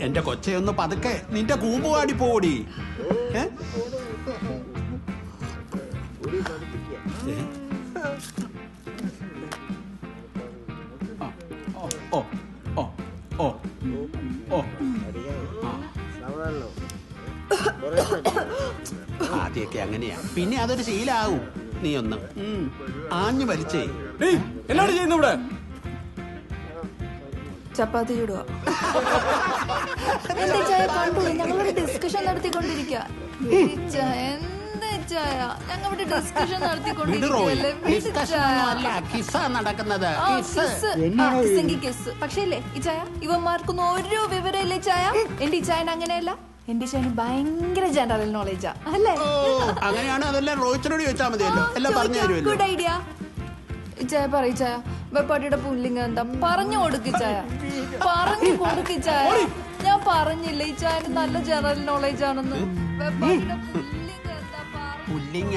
എന്റെ കൊച്ചയൊന്ന് പതുക്കെ. നിന്റെ കൂമ്പുവാടി പോടി. ഓ ഓ ഓ ഓ ആദ്യമൊക്കെ അങ്ങനെയാ. പിന്നെ അതൊരു ശീലാവും. നീ ഒന്ന്. ആഞ്ഞു വലിച്ചേ ഏയ് എന്നാണ് ചെയ്യുന്നത് ഇവിടെ? ചപ്പാത്തി ചുടുക. എന്താ ചായ കണ്ടു? ഞങ്ങളൊരു ഡിസ്കഷൻ നടത്തിക്കൊണ്ടിരിക്കുക. പക്ഷേ ഇല്ലേ ഈ ചായ? ഇവന്മാർക്കൊന്നും ഒരു വിവരമില്ലേ ചായ. എന്റെ ഈ ചായ അങ്ങനെയല്ല. എന്റെ ശനി ഭയങ്കര ജനറൽ നോളജാ അല്ലേ? അങ്ങനെയാണ് അതെല്ലാം റോയിച്ചിനോട് ചോദിച്ചാൽ മതിയല്ലോ. എല്ലാം പറഞ്ഞു തരുമല്ലോ. ഗുഡ് ഐഡിയ ചായ പറയ ചായ. വെപ്പാട്ടിയുടെ പുല്ലിങ് എന്താ? പറഞ്ഞു കൊടുക്ക് ചായ. പറഞ്ഞു കൊടുക്ക് ചായ. ഞാൻ പറഞ്ഞില്ല ഈ ചായ നല്ല ജനറൽ നോളജ് ആണെന്ന്. വെപ്പാട്ടിയുടെ പുല്ലിങ് എന്താ? പുല്ലിങ്ങ